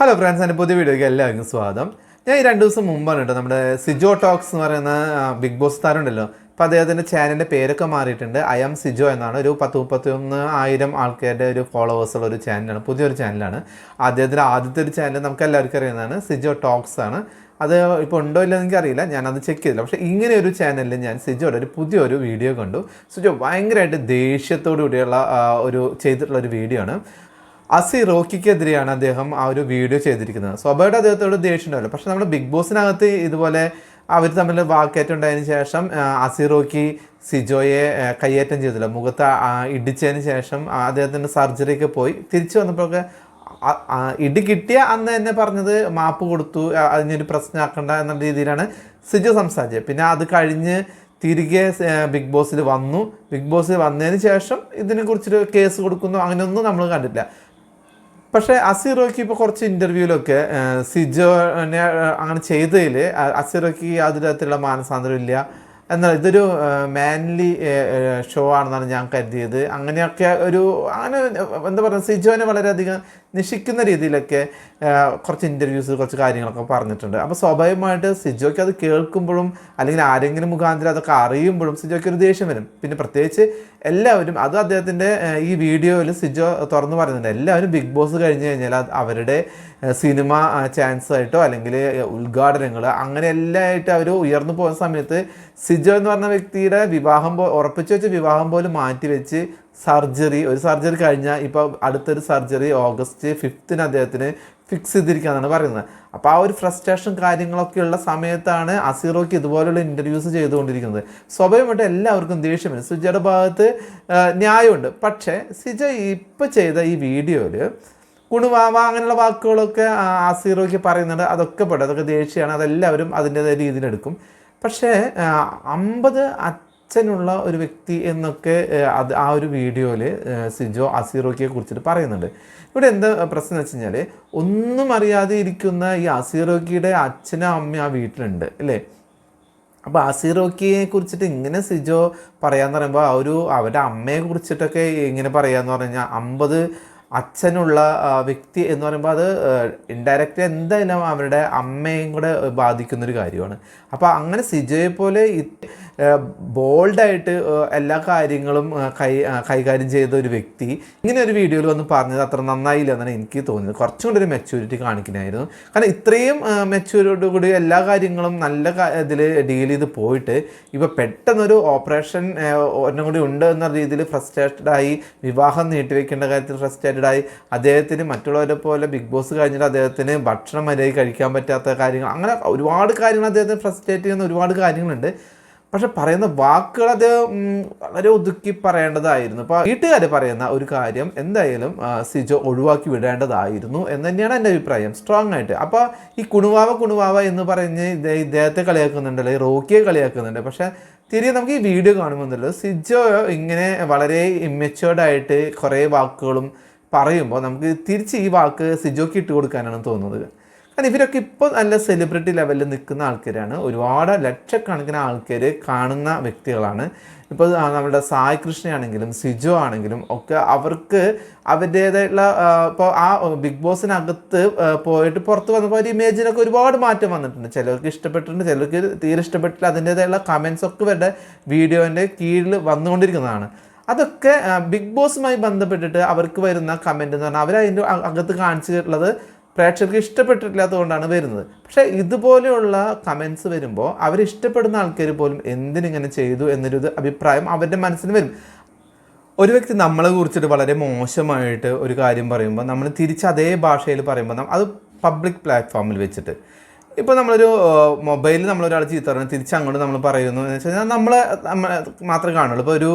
Hello friends എന്റെ പുതിയ വീഡിയോയ്ക്ക് എല്ലാവർക്കും സ്വാഗതം. ഞാൻ ഈ രണ്ട് ദിവസം മുമ്പാണ് കേട്ടോ നമ്മുടെ സിജോ ടോക്സ് എന്ന് പറയുന്ന ബിഗ് ബോസ് താരമുണ്ടല്ലോ. അപ്പോൾ അദ്ദേഹത്തിന്റെ ചാനലിന്റെ പേരൊക്കെ മാറിയിട്ടുണ്ട്. ഐ എം സിജോ എന്നാണ്. ഒരു പത്ത് മുപ്പത്തിയൊന്ന് ആയിരം ആൾക്കാരുടെ ഒരു ഫോളോവേഴ്സ് ഉള്ള ഒരു ചാനലാണ് പുതിയൊരു ചാനലാണ് അദ്ദേഹത്തിന്റെ ആദ്യത്തെ ഒരു ചാനൽ നമുക്ക് എല്ലാവർക്കും അറിയുന്നതാണ്. സിജോ ടോക്സ് ആണ്. അത് ഇപ്പോൾ ഉണ്ടോ ഇല്ലെന്ന് എനിക്കറിയില്ല ഞാനത് ചെക്ക് ചെയ്തില്ല. പക്ഷേ ഇങ്ങനെ ഒരു ചാനലിൽ ഞാൻ സിജോയുടെ ഒരു പുതിയൊരു വീഡിയോ കണ്ടു. സിജോ ഭയങ്കരമായിട്ട് ദേഷ്യത്തോടു കൂടിയുള്ള ഒരു ചെയ്തിട്ടുള്ള ഒരു വീഡിയോ ആണ്. അസി റോക്കിക്കെതിരെയാണ് അദ്ദേഹം ആ ഒരു വീഡിയോ ചെയ്തിരിക്കുന്നത്. സ്വാഭാവികമായിട്ട് അദ്ദേഹത്തോട് ദേഷ്യം ഉണ്ടാവില്ല പക്ഷെ നമ്മുടെ ബിഗ് ബോസിനകത്ത് ഇതുപോലെ അവർ തമ്മിൽ വാക്കേറ്റം ഉണ്ടായതിനു ശേഷം അസിറോക്കി അസി റോക്കി സിജോയെ കയ്യേറ്റം ചെയ്തില്ല. മുഖത്ത് ഇടിച്ചതിന് ശേഷം അദ്ദേഹത്തിന്റെ സർജറിക്ക് പോയി. തിരിച്ചു വന്നപ്പോഴൊക്കെ ഇടി കിട്ടിയ അന്ന് തന്നെ പറഞ്ഞത് മാപ്പ് കൊടുത്തു അതിനൊരു പ്രശ്നമാക്കണ്ട എന്നുള്ള രീതിയിലാണ് സിജോ സംസാരിച്ചത്. പിന്നെ അത് കഴിഞ്ഞ് തിരികെ ബിഗ് ബോസിൽ വന്നു. ബിഗ് ബോസിൽ വന്നതിന് ശേഷം ഇതിനെക്കുറിച്ചൊരു കേസ് കൊടുക്കുന്നു. അങ്ങനെയൊന്നും നമ്മൾ കണ്ടിട്ടില്ല. പക്ഷേ അസിറോക്കി ഇപ്പോൾ കുറച്ച് ഇന്റർവ്യൂവിലൊക്കെ സിജോനെ അങ്ങനെ ചെയ്തതിൽ അസീറോയ്ക്ക് യാതൊരു തരത്തിലുള്ള മാനസാന്തരം ഇല്ല. എന്നാൽ ഇതൊരു മാൻലി ഷോ ആണെന്നാണ് ഞാൻ കരുതിയത്. അങ്ങനെയൊക്കെ ഒരു അങ്ങനെ എന്താ പറയുക സിജോനെ വളരെയധികം നിഷിക്കുന്ന രീതിയിലൊക്കെ കുറച്ച് ഇന്റർവ്യൂസ് കുറച്ച് കാര്യങ്ങളൊക്കെ പറഞ്ഞിട്ടുണ്ട്. അപ്പോൾ സ്വാഭാവികമായിട്ട് സിജോയ്ക്ക് അത് കേൾക്കുമ്പോഴും അല്ലെങ്കിൽ ആരെങ്കിലും മുഖാന്തരം അതൊക്കെ അറിയുമ്പോഴും സിജോയ്ക്ക് ഒരു ദേഷ്യം വരും. പിന്നെ പ്രത്യേകിച്ച് എല്ലാവരും അത് അദ്ദേഹത്തിന്റെ ഈ വീഡിയോയിൽ സിജോ തുറന്നു പറയുന്നുണ്ട്. എല്ലാവരും ബിഗ് ബോസ് കഴിഞ്ഞ് കഴിഞ്ഞാൽ അവരുടെ സിനിമ ചാൻസ് ആയിട്ടോ അല്ലെങ്കിൽ ഉദ്ഘാടനങ്ങൾ അങ്ങനെ എല്ലാം ആയിട്ട് അവർ ഉയർന്നു പോകുന്ന സമയത്ത് സിജോ എന്ന് പറഞ്ഞ വ്യക്തിയുടെ വിവാഹം പോ ഉറപ്പിച്ചു വെച്ച വിവാഹം പോലും മാറ്റിവെച്ച് സർജറി ഒരു സർജറി കഴിഞ്ഞാൽ ഇപ്പോൾ അടുത്തൊരു സർജറി ഓഗസ്റ്റ് ഫിഫ്തിന് അദ്ദേഹത്തിന് ഫിക്സ് ചെയ്തിരിക്കുകയെന്നാണ് പറയുന്നത്. അപ്പോൾ ആ ഒരു ഫ്രസ്ട്രേഷൻ കാര്യങ്ങളൊക്കെയുള്ള സമയത്താണ് അസീറോയ്ക്ക് ഇതുപോലുള്ള ഇന്റർവ്യൂസ് ചെയ്തുകൊണ്ടിരിക്കുന്നത്. സ്വാഭാവികമായിട്ട് എല്ലാവർക്കും ദേഷ്യം വരും. സിജയുടെ ഭാഗത്ത് ന്യായമുണ്ട്. പക്ഷേ സിജ ഇപ്പോൾ ചെയ്ത ഈ വീഡിയോയിൽ കുണുവാവ അങ്ങനെയുള്ള വാക്കുകളൊക്കെ അസീറോക്ക് പറയുന്നുണ്ട്. അതൊക്കെ പെടും. അതൊക്കെ ദേഷ്യമാണ് അതെല്ലാവരും അതിന്റെതായ രീതിയിലെടുക്കും പക്ഷേ അമ്പത് അച്ഛനുള്ള ഒരു വ്യക്തി എന്നൊക്കെ അത് ആ ഒരു വീഡിയോയിൽ സിജോ അസീറോക്കിയെ കുറിച്ചിട്ട് പറയുന്നുണ്ട്. ഇവിടെ എന്താ പ്രശ്നം എന്ന് വെച്ച് കഴിഞ്ഞാൽ ഒന്നും അറിയാതെ ഇരിക്കുന്ന ഈ അസീറോക്കിയുടെ അച്ഛനും അമ്മയും ആ വീട്ടിലുണ്ട് അല്ലേ? അപ്പോൾ അസീറോക്കിയെ കുറിച്ചിട്ട് ഇങ്ങനെ സിജോ പറയാന്ന് പറയുമ്പോൾ ആ ഒരു അവരുടെ അമ്മയെ കുറിച്ചിട്ടൊക്കെ ഇങ്ങനെ പറയാന്ന് പറഞ്ഞു കഴിഞ്ഞാൽ അമ്പത് അച്ഛനുള്ള വ്യക്തി എന്ന് പറയുമ്പോൾ അത് ഇൻഡയറക്റ്റ് എന്തായാലും അവരുടെ അമ്മയും കൂടെ ബാധിക്കുന്നൊരു കാര്യമാണ്. അപ്പോൾ അങ്ങനെ സിജോയെ പോലെ ബോൾഡായിട്ട് എല്ലാ കാര്യങ്ങളും കൈ കൈകാര്യം ചെയ്ത ഒരു വ്യക്തി ഇങ്ങനെ ഒരു വീഡിയോയിൽ വന്ന് പറഞ്ഞത് അത്ര നന്നായില്ല എന്നാണ് എനിക്ക് തോന്നിയത്. കുറച്ചും കൂടി ഒരു മെച്യൂരിറ്റി കാണിക്കണമായിരുന്നു. കാരണം ഇത്രയും മെച്യൂരിറ്റി കൂടി എല്ലാ കാര്യങ്ങളും നല്ല ഇതിൽ ഡീൽ ചെയ്ത് പോയിട്ട് ഇപ്പോൾ പെട്ടെന്നൊരു ഓപ്പറേഷൻ ഒരെണ്ണം കൂടി ഉണ്ട് എന്ന രീതിയിൽ ഫ്രസ്ട്രേറ്റഡ് ആയി വിവാഹം നീട്ടിവെക്കേണ്ട കാര്യത്തിൽ ഫ്രസ്ട്രേറ്റഡ് ആയി അദ്ദേഹത്തിന് മറ്റുള്ളവരെ പോലെ ബിഗ് ബോസ് കഴിഞ്ഞിട്ട് അദ്ദേഹത്തിന് ഭക്ഷണം മര്യാദ കഴിക്കാൻ പറ്റാത്ത കാര്യങ്ങൾ അങ്ങനെ ഒരുപാട് കാര്യങ്ങൾ അദ്ദേഹത്തിന് ഫ്രസ്ട്രേറ്റ് ചെയ്യുന്ന ഒരുപാട് കാര്യങ്ങളുണ്ട്. പക്ഷെ പറയുന്ന വാക്കുകൾ അത് വളരെ ഒതുക്കി പറയേണ്ടതായിരുന്നു. ഇപ്പോൾ വീട്ടുകാർ പറയുന്ന ഒരു കാര്യം എന്തായാലും സിജോ ഒഴിവാക്കി വിടേണ്ടതായിരുന്നു എന്ന് തന്നെയാണ് എന്റെ അഭിപ്രായം സ്ട്രോങ് ആയിട്ട്. അപ്പോൾ ഈ കുണുവാവ കുണുവാവ എന്ന് പറഞ്ഞ് ഇദ്ദേ- ഇദ്ദേഹത്തെ കളിയാക്കുന്നുണ്ട് അല്ലെങ്കിൽ റോക്കിയെ കളിയാക്കുന്നുണ്ട്. പക്ഷെ തിരികെ നമുക്ക് ഈ വീഡിയോ കാണുമെന്നുള്ളത് സിജോ ഇങ്ങനെ വളരെ ഇമ്മച്ചുവേർഡായിട്ട് കുറേ വാക്കുകളും പറയുമ്പോൾ നമുക്ക് തിരിച്ച് ഈ വാക്ക് സിജോക്ക് ഇട്ട് കൊടുക്കാനാണ് തോന്നുന്നത്. കാരണം ഇവരൊക്കെ ഇപ്പോൾ നല്ല സെലിബ്രിറ്റി ലെവലിൽ നിൽക്കുന്ന ആൾക്കാരാണ്. ഒരുപാട് ലക്ഷക്കണക്കിന് ആൾക്കാർ കാണുന്ന വ്യക്തികളാണ്. ഇപ്പോൾ നമ്മുടെ സായ് കൃഷ്ണയാണെങ്കിലും സിജു ആണെങ്കിലും ഒക്കെ അവർക്ക് അവരുടേതായിട്ടുള്ള ഇപ്പോൾ ആ ബിഗ് ബോസിനകത്ത് പോയിട്ട് പുറത്ത് വന്നപ്പോൾ ഒരു ഇമേജിനൊക്കെ ഒരുപാട് മാറ്റം വന്നിട്ടുണ്ട്. ചിലർക്ക് ഇഷ്ടപ്പെട്ടിട്ടുണ്ട് ചിലർക്ക് തീരെ ഇഷ്ടപ്പെട്ടില്ല അതിന്റേതായുള്ള കമൻസ് ഒക്കെ ഇവരുടെ വീഡിയോന്റെ കീഴിൽ വന്നുകൊണ്ടിരിക്കുന്നതാണ്. അതൊക്കെ ബിഗ് ബോസുമായി ബന്ധപ്പെട്ടിട്ട് അവർക്ക് വരുന്ന കമന്റ് എന്ന് പറഞ്ഞാൽ അവരതിന്റെ അകത്ത് കാണിച്ചിട്ടുള്ളത് പ്രേക്ഷകർക്ക് ഇഷ്ടപ്പെട്ടിട്ടില്ലാത്തതുകൊണ്ടാണ് വരുന്നത്. പക്ഷേ ഇതുപോലെയുള്ള കമൻസ് വരുമ്പോൾ അവരിഷ്ടപ്പെടുന്ന ആൾക്കാർ പോലും എന്തിനിങ്ങനെ ചെയ്തു എന്നൊരു അഭിപ്രായം അവരുടെ മനസ്സിന് വരും. ഒരു വ്യക്തി നമ്മളെ കുറിച്ചിട്ട് വളരെ മോശമായിട്ട് ഒരു കാര്യം പറയുമ്പോൾ നമ്മൾ തിരിച്ച് അതേ ഭാഷയിൽ പറയുമ്പോൾ അത് പബ്ലിക് പ്ലാറ്റ്ഫോമിൽ വെച്ചിട്ട് ഇപ്പോൾ നമ്മളൊരു മൊബൈലിൽ നമ്മളൊരാൾ ചീത്ത തിരിച്ച് അങ്ങോട്ട് നമ്മൾ പറയുന്നു എന്ന് വെച്ച് കഴിഞ്ഞാൽ നമ്മൾ മാത്രമേ കാണുള്ളൂ. ഇപ്പോൾ ഒരു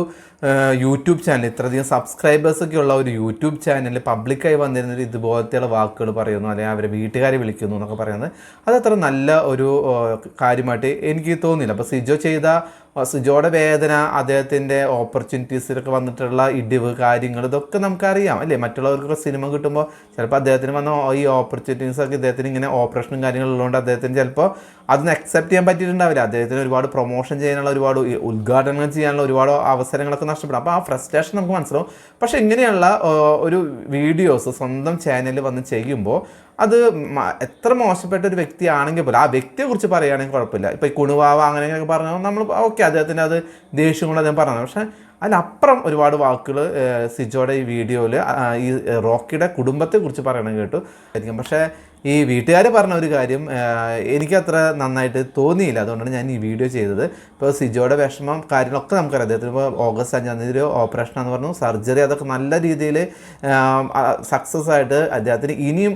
യൂട്യൂബ് ചാനൽ ഇത്രയധികം സബ്സ്ക്രൈബേഴ്സൊക്കെ ഉള്ള ഒരു യൂട്യൂബ് ചാനൽ പബ്ലിക്കായി വന്നിരുന്ന ഒരു ഇതുപോലത്തെയുള്ള വാക്കുകൾ പറയുന്നു. അല്ലെങ്കിൽ അവരെ വീട്ടുകാരെ വിളിക്കുന്നു എന്നൊക്കെ പറയുന്നത്. അതത്ര നല്ല ഒരു കാര്യമായിട്ട് എനിക്ക് തോന്നിയില്ല. അപ്പോൾ സിജോ ചെയ്ത സിജോയുടെ വേദന അദ്ദേഹത്തിന്റെ ഓപ്പർച്യൂണിറ്റീസിലൊക്കെ വന്നിട്ടുള്ള ഇടിവ് കാര്യങ്ങൾ ഇതൊക്കെ നമുക്കറിയാം അല്ലേ? മറ്റുള്ളവർക്കൊക്കെ സിനിമ കിട്ടുമ്പോൾ ചിലപ്പോൾ അദ്ദേഹത്തിന് വന്ന ഈ ഓപ്പർച്യൂണിറ്റീസൊക്കെ ഇദ്ദേഹത്തിന് ഇങ്ങനെ ഓപ്പറേഷനും കാര്യങ്ങളുള്ളതുകൊണ്ട് അദ്ദേഹത്തിന് ചിലപ്പോൾ അതൊന്നും അക്സെപ്റ്റ് ചെയ്യാൻ പറ്റിയിട്ടുണ്ടാവില്ല. അദ്ദേഹത്തിന് ഒരുപാട് പ്രൊമോഷൻ ചെയ്യാനുള്ള ഒരുപാട് ഉദ്ഘാടനം ഉദ്ഘാടനങ്ങൾ ചെയ്യാനുള്ള ഒരുപാട് അവസരങ്ങളൊക്കെ നഷ്ടപ്പെടും. അപ്പോൾ ആ ഫ്രസ്ട്രേഷൻ നമുക്ക് മനസ്സിലാവും. പക്ഷേ ഇങ്ങനെയുള്ള ഒരു വീഡിയോസ് സ്വന്തം ചാനലിൽ വന്ന് ചെയ്യുമ്പോൾ അത് എത്ര മോശപ്പെട്ട ഒരു വ്യക്തിയാണെങ്കിൽ പോലും ആ വ്യക്തിയെ കുറിച്ച് പറയുകയാണെങ്കിൽ കുഴപ്പമില്ല. ഇപ്പം ഈ കുണുവാവ അങ്ങനെയൊക്കെ പറഞ്ഞാൽ നമ്മൾ ഓക്കെ അദ്ദേഹത്തിന്റെ അത് ദേഷ്യം കൊണ്ട് അദ്ദേഹം പറഞ്ഞത് പക്ഷേ അതിനപ്പുറം ഒരുപാട് വാക്കുകൾ സിജോയുടെ ഈ വീഡിയോയിൽ ഈ റോക്കിയുടെ കുടുംബത്തെ കുറിച്ച് പറയണം കേട്ടു. ആയിരിക്കും പക്ഷേ ഈ വീട്ടുകാർ പറഞ്ഞ ഒരു കാര്യം എനിക്ക് എനിക്കത്ര നന്നായിട്ട് തോന്നിയില്ല. അതുകൊണ്ടാണ് ഞാൻ ഈ വീഡിയോ ചെയ്തത്. ഇപ്പോൾ സിജോയുടെ വിഷമം കാര്യങ്ങളൊക്കെ നമുക്കറിയാം. അദ്ദേഹത്തിന് ഇപ്പോൾ ഓഗസ്റ്റ് അഞ്ചാം തീയതി ഒരു ഓപ്പറേഷൻ എന്ന് പറഞ്ഞു. സർജറി അതൊക്കെ നല്ല രീതിയിൽ സക്സസ് ആയിട്ട് അദ്ദേഹത്തിന് ഇനിയും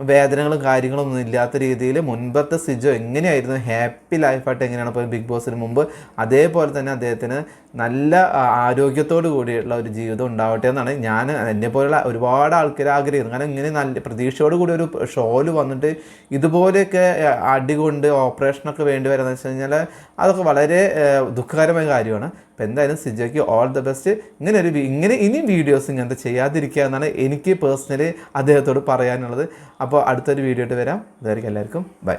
വേദനകളും കാര്യങ്ങളും ഒന്നും ഇല്ലാത്ത രീതിയിൽ മുൻപത്തെ സിജോ എങ്ങനെയായിരുന്നു? ഹാപ്പി ലൈഫായിട്ട് എങ്ങനെയാണ് ഇപ്പോൾ ബിഗ് ബോസിന് മുമ്പ്? അതേപോലെ തന്നെ അദ്ദേഹത്തിന് നല്ല ആരോഗ്യത്തോടു കൂടിയുള്ള ഒരു ജീവിതം ഉണ്ടാവട്ടെ എന്നാണ് ഞാൻ എന്നെ പോലുള്ള ഒരുപാട് ആൾക്കാർ ആഗ്രഹിക്കുന്നത് കാരണം ഇങ്ങനെ നല്ല പ്രതീക്ഷയോട് കൂടി ഒരു ഷോയിൽ വന്നിട്ട് ഇതുപോലെയൊക്കെ അടികൊണ്ട് ഓപ്പറേഷനൊക്കെ വേണ്ടി വരുന്നത് വെച്ച് കഴിഞ്ഞാൽ അതൊക്കെ വളരെ ദുഃഖകരമായ കാര്യമാണ്. അപ്പോൾ എന്തായാലും സിജോയ്ക്ക് ഓൾ ദ ബെസ്റ്റ്. ഇങ്ങനെ ഒരു ഇങ്ങനെ ഇനിയും വീഡിയോസ് ഇങ്ങനത്തെ ചെയ്യാതിരിക്കുക എന്നാണ് എനിക്ക് പേഴ്സണലി അദ്ദേഹത്തോട് പറയാനുള്ളത്. അപ്പോൾ അടുത്തൊരു വീഡിയോ ആയിട്ട് വരാം. ഇതായിരിക്കും എല്ലാവർക്കും ബൈ.